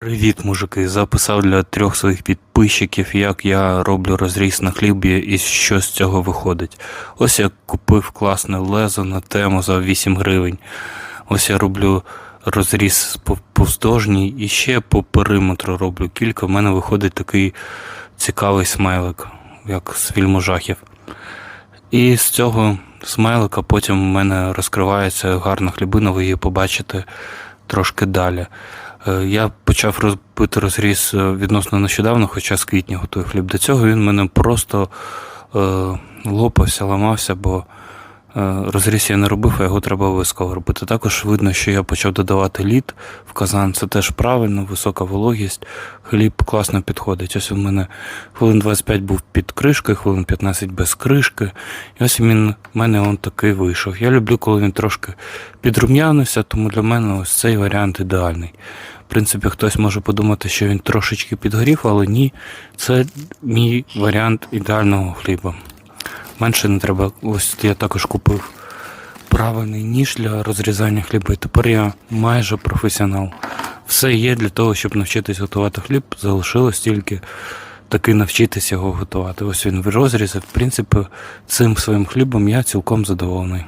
Привіт, мужики! Записав для трьох своїх підписчиків, як я роблю розріз на хлібі і що з цього виходить. Ось я купив класне лезо на тему за 8 гривень. Ось я роблю розріз по- повздовжній і ще по периметру роблю кілька. У мене виходить такий цікавий смайлик, як з фільму жахів. І з цього смайлика потім у мене розкривається гарна хлібина, ви її побачите трошки далі. Е, Я почав робити розріз е, відносно нещодавно, хоча з квітня готую хліб. До цього він мене просто е, лопався, ламався, бо розріз я не робив, а його треба обов'язково робити. Також видно, що я почав додавати лід в казан. Це теж правильно, висока вологість. Хліб класно підходить. Ось у мене хвилин 25 був під кришкою, хвилин 15 без кришки. І ось він в мене он такий вийшов. Я люблю, коли він трошки підрум'янився, тому для мене ось цей варіант ідеальний. В принципі, хтось може подумати, що він трошечки підгорів, але ні, це мій варіант ідеального хліба. Менше не треба. Ось я також купив правильний ніж для розрізання хліба. І тепер я майже професіонал. Все є для того, щоб навчитись готувати хліб. Залишилось тільки таки навчитися його готувати. Ось він в розрізі. В принципі, цим своїм хлібом я цілком задоволений.